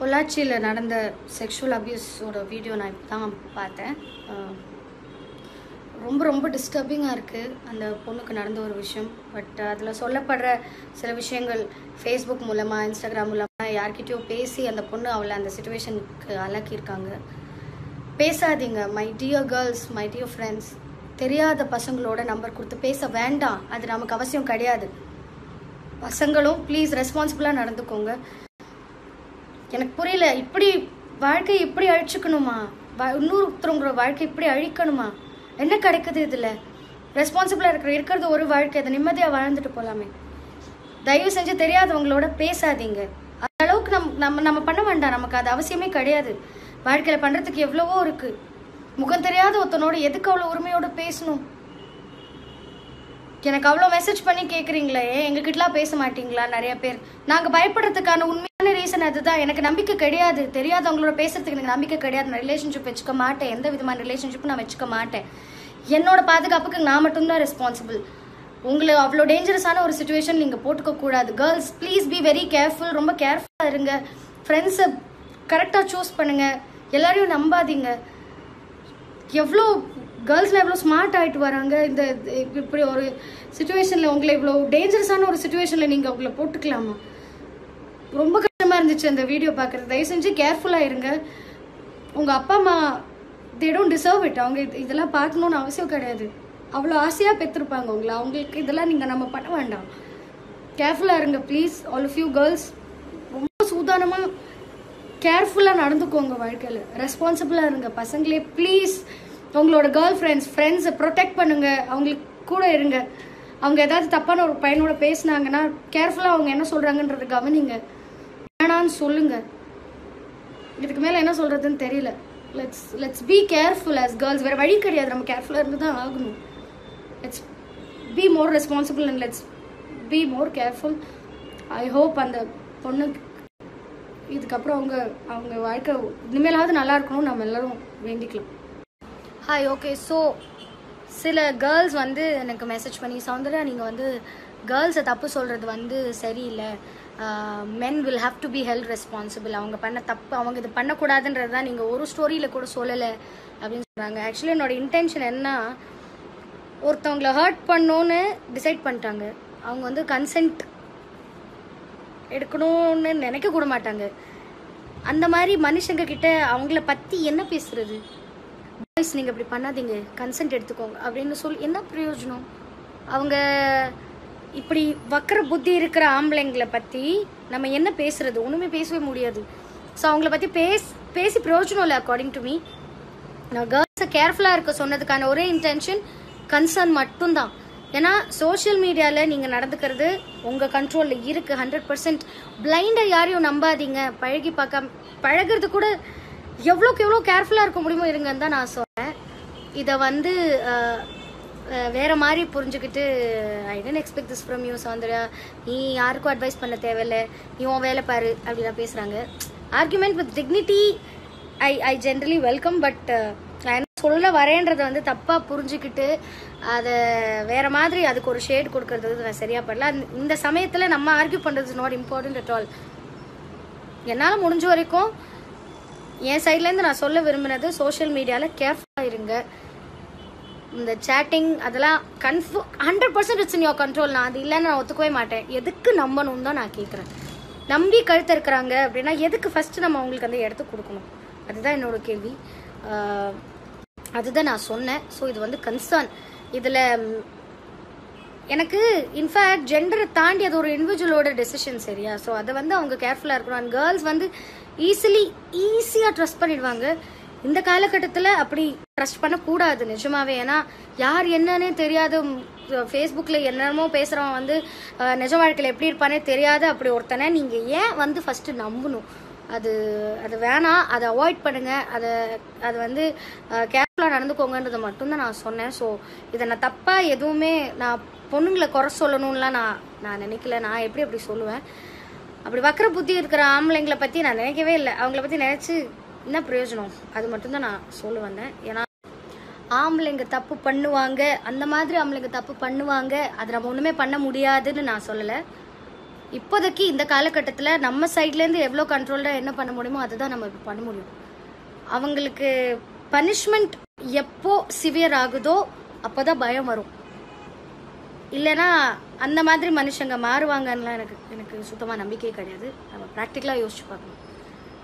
பொள்ளாச்சியில் நடந்த sexual அப்யூஸோட video நான் இப்போ தான் பார்த்தேன் ரொம்ப ரொம்ப டிஸ்டர்பிங்காக இருக்குது அந்த பொண்ணுக்கு நடந்த ஒரு விஷயம். பட் அதில் சொல்லப்படுற சில விஷயங்கள் ஃபேஸ்புக் மூலமாக இன்ஸ்டாகிராம் மூலமாக யார்கிட்டயோ பேசி அந்த பொண்ணு அவளை அந்த சுச்சுவேஷனுக்கு ஆளாக்கியிருக்காங்க பேசாதீங்க my dear girls my dear friends தெரியாத பசங்களோட நம்பர் கொடுத்து பேச வேண்டாம். அது நமக்கு அவசியம் கிடையாது. பசங்களும் ப்ளீஸ் ரெஸ்பான்சிபிளாக நடந்துக்கோங்க. எனக்கு புரியல இப்படி வாழ்க்கை இப்படி அழிச்சுக்கணுமா? இன்னொருத்தருங்கிற வாழ்க்கை இப்படி அழிக்கணுமா? என்ன கிடைக்குது இதில்? ரெஸ்பான்சிபிளாக இருக்கிற இருக்கிறது ஒரு வாழ்க்கை அதை நிம்மதியாக வாழ்ந்துட்டு போகலாமே தயவு செஞ்சு தெரியாதவங்களோட பேசாதீங்க. அந்த அளவுக்கு நம் நம்ம நம்ம பண்ண வேண்டாம் நமக்கு அது அவசியமே கிடையாது. வாழ்க்கையில் பண்ணுறதுக்கு எவ்வளவோ இருக்குது முகம் தெரியாத ஒருத்தனோட எதுக்கு அவ்வளோ உரிமையோடு பேசணும்? எனக்கு அவ்வளோ மெசேஜ் பண்ணி கேட்குறீங்களே எங்ககிட்டலாம் பேச மாட்டீங்களா நிறைய பேர்? நாங்கள் பயப்படுறதுக்கான உண்மையான ரீசன் அதுதான். எனக்கு நம்பிக்கை கிடையாது. தெரியாதவங்களோட பேசுறதுக்கு எனக்கு நம்பிக்கை கிடையாது. நான் ரிலேஷன்ஷிப் வச்சுக்க மாட்டேன். எந்த விதமான ரிலேஷன்ஷிப்பும் நான் வச்சுக்க மாட்டேன். என்னோட பாதுகாப்புக்கு நான் மட்டும்தான் ரெஸ்பான்சிபிள் உங்களை அவ்வளோ டேஞ்சரஸான ஒரு சுச்சுவேஷன் நீங்கள் போட்டுக்க கூடாது. Girls please be very careful ரொம்ப கேர்ஃபுல்லாக இருங்க. ஃப்ரெண்ட்ஸை கரெக்டாக சூஸ் பண்ணுங்கள் எல்லாரையும் நம்பாதீங்க. எவ்வளோ கேர்ள்ஸ்லாம் எவ்வளோ ஸ்மார்ட் ஆகிட்டு வராங்க. இந்த இது- இப்படி ஒரு சுச்சுவேஷனில் உங்களை இவ்வளோ டேஞ்சரஸான ஒரு சுச்சுவேஷனில் நீங்கள் உங்களை போட்டுக்கலாமா? ரொம்ப கஷ்டமாக இருந்துச்சு அந்த வீடியோ பார்க்குறது. தயவு செஞ்சு கேர்ஃபுல்லாக இருங்க. உங்கள் அப்பா அம்மா தே டோன்ட் டிசர்வ் இட் அவங்க இது- இதெல்லாம் பார்க்கணுன்னு அவசியம் கிடையாது. அவ்வளோ ஆசையாக பெற்றிருப்பாங்க உங்களை. அவங்களுக்கு இதெல்லாம் நீங்கள் நம்ம பண்ண வேண்டாம். கேர்ஃபுல்லாக இருங்க ப்ளீஸ் ஆல் ஃபியூ கேர்ள்ஸ் ரொம்ப சூதானமாக கேர்ஃபுல்லாக நடந்துக்கோங்க வாழ்க்கையில். ரெஸ்பான்சிபிளாக இருங்க. பசங்களே ப்ளீஸ் உங்களோட கேர்ள் ஃப்ரெண்ட்ஸ் ஃப்ரெண்ட்ஸை ப்ரொடெக்ட் பண்ணுங்க. அவங்களுக்கு கூட இருங்க. அவங்க ஏதாவது தப்பான ஒரு பையனோட பேசுனாங்கன்னா கேர்ஃபுல்லாக அவங்க என்ன சொல்கிறாங்கன்றது கவனிங்க. வேணான்னு சொல்லுங்க. இதுக்கு மேலே என்ன சொல்கிறதுன்னு தெரியல. Let's let's be careful as girls வேறு வழி கிடையாது. நம்ம கேர்ஃபுல்லாக இருந்து தான் ஆகணும். Let's be more responsible and let's be more careful I hope அந்த பொண்ணுக்கு இதுக்கப்புறம் அவங்க அவங்க வாழ்க்கை இனிமேலாவது நல்லா இருக்கணும் நம்ம எல்லாரும் வேண்டிக்கலாம். ஹாய் ஓகே ஸோ சில கேர்ள்ஸ் வந்து எனக்கு மெசேஜ் பண்ணி சௌந்தர்யா நீங்கள் வந்து கேர்ள்ஸை தப்பு சொல்கிறது வந்து சரியில்லை. Men will have to be held responsible அவங்க பண்ண தப்பு அவங்க இது பண்ணக்கூடாதுன்றது தான் நீங்கள் ஒரு ஸ்டோரியில் கூட சொல்லலை அப்படின்னு சொல்கிறாங்க ஆக்சுவலி என்னோட இன்டென்ஷன் என்ன ஒருத்தவங்கள ஹர்ட் பண்ணோன்னு டிசைட் பண்ணிட்டாங்க. அவங்க வந்து கன்சென்ட் எடுக்கணும்னு நினைக்க கூட மாட்டாங்க. அந்த மாதிரி மனுஷங்க கிட்ட அவங்கள பற்றி என்ன பேசுறது? பாய்ஸ் நீங்கள் இப்படி பண்ணாதீங்க. கன்சென்ட் எடுத்துக்கோங்க. அப்படின்னு சொல்லி என்ன பிரயோஜனம்? அவங்க இப்படி வக்கர புத்தி இருக்கிற ஆம்பளைங்களை பற்றி நம்ம என்ன பேசுறது? ஒன்றுமே பேசவே முடியாது. ஸோ அவங்கள பற்றி பேஸ் பேசி பிரயோஜனம் இல்லை அக்கார்டிங் டு மீ நான் கேர்ள்ஸை கேர்ஃபுல்லாக இருக்க சொன்னதுக்கான ஒரே இன்டென்ஷன் கன்சர்ன் மட்டும்தான். ஏன்னா சோஷியல் மீடியாவில் நீங்கள் நடந்துக்கிறது உங்கள் கண்ட்ரோலில் இருக்குது ஹண்ட்ரட் பர்சன்ட் பிளைண்டாக யாரையும் நம்பாதீங்க. பழகி பார்க்காம பழகுறது கூட எவ்வளோக்கு எவ்வளோ கேர்ஃபுல்லாக இருக்க முடியுமோ இருங்கன்னு தான் நான் சொல்கிறேன் இதை வந்து வேற மாதிரி புரிஞ்சுக்கிட்டு I tend expect this from you Soundarya. நீ யாருக்கும் அட்வைஸ் பண்ண தேவையில்ல. நீ உன் வேலை பாரு அப்படிலாம் பேசுகிறாங்க argument with dignity I I generally welcome but நான் என்ன சொல்ல வரேன்றதை வந்து தப்பாக புரிஞ்சுக்கிட்டு அதை வேற மாதிரி அதுக்கு ஒரு ஷேட் கொடுக்கறது வந்து நான் சரியாக படல அந்த- இந்த சமயத்தில் நம்ம ஆர்கியூ பண்ணுறது நாட் இம்பார்ட்டன்ட் அட் ஆல் என்னால் முடிஞ்ச வரைக்கும் என் சைட்லேருந்து நான் சொல்ல விரும்பினது சோஷியல் மீடியாவில் கேர்ஃபுல்லாக இருங்க. இந்த சேட்டிங் அதெல்லாம் கன்ஃபு hundred percent it's in your control நான் அது இல்லைன்னு நான் ஒத்துக்கவே மாட்டேன். எதுக்கு நம்பணும்னு தான் நான் கேட்குறேன் நம்பி கழுத்து இருக்கிறாங்க அப்படின்னா எதுக்கு ஃபஸ்ட்டு நம்ம அவங்களுக்கு அந்த இடத்த கொடுக்கணும்? அதுதான் என்னோட கேள்வி. அதுதான் நான் சொன்னேன். ஸோ இது வந்து கன்சர்ன் இதில் எனக்கு இன்ஃபேக்ட் ஜெண்டரை தாண்டி அது ஒரு இண்டிவிஜுவலோட டெசிஷன் சரியா? ஸோ அதை வந்து அவங்க கேர்ஃபுல்லாக இருக்கணும். அண்ட் கேர்ள்ஸ் வந்து ஈஸிலி ஈஸியாக ட்ரஸ்ட் பண்ணிடுவாங்க. இந்த காலகட்டத்தில் அப்படி ட்ரஸ்ட் பண்ணக்கூடாது நிஜமாவே. ஏன்னா யார் என்னன்னே தெரியாது ஃபேஸ்புக்கில் என்னென்னமோ பேசுகிறவன் வந்து நிஜ வாழ்க்கையில் எப்படி இருப்பானே தெரியாது அப்படி ஒருத்தனை நீங்கள் ஏன் வந்து ஃபஸ்ட்டு நம்பணும்? அது அது வேணாம் அதை அவாய்ட் பண்ணுங்க. அதை அது வந்து கேர்ஃபுல்லாக நடந்துக்கோங்கன்றதை மட்டும்தான் நான் சொன்னேன். ஸோ இதை நான் தப்பாக எதுவுமே நான் பொண்ணுங்களை குறை சொல்லணும்லாம் நான் நான் நினைக்கல. நான் எப்படி அப்படி சொல்லுவேன்? அப்படி வக்கர புத்தி இருக்கிற ஆம்பளைங்களை பற்றி நான் நினைக்கவே இல்லை. அவங்கள பற்றி நினச்சி என்ன பிரயோஜனம்? அது மட்டும்தான் நான் சொல்ல வந்தேன். ஏன்னா ஆம்பளைங்க தப்பு பண்ணுவாங்க. அந்த மாதிரி ஆம்பளைங்க தப்பு பண்ணுவாங்க. அது நம்ம ஒன்றுமே பண்ண முடியாதுன்னு நான் சொல்லலை. இப்போதைக்கு இந்த காலகட்டத்தில் நம்ம சைட்லேருந்து எவ்வளோ கண்ட்ரோல்டாக என்ன பண்ண முடியுமோ அதுதான் நம்ம இப்போ பண்ண முடியும். அவங்களுக்கு பனிஷ்மெண்ட் எப்போ சிவியர் ஆகுதோ அப்போ தான் பயம் வரும். இல்லைன்னா அந்த மாதிரி மனுஷங்க மாறுவாங்கன்னுலாம் எனக்கு எனக்கு சுத்தமாக நம்பிக்கையே கிடையாது. நம்ம ப்ராக்டிக்கலாக யோசிச்சு பார்க்கணும்.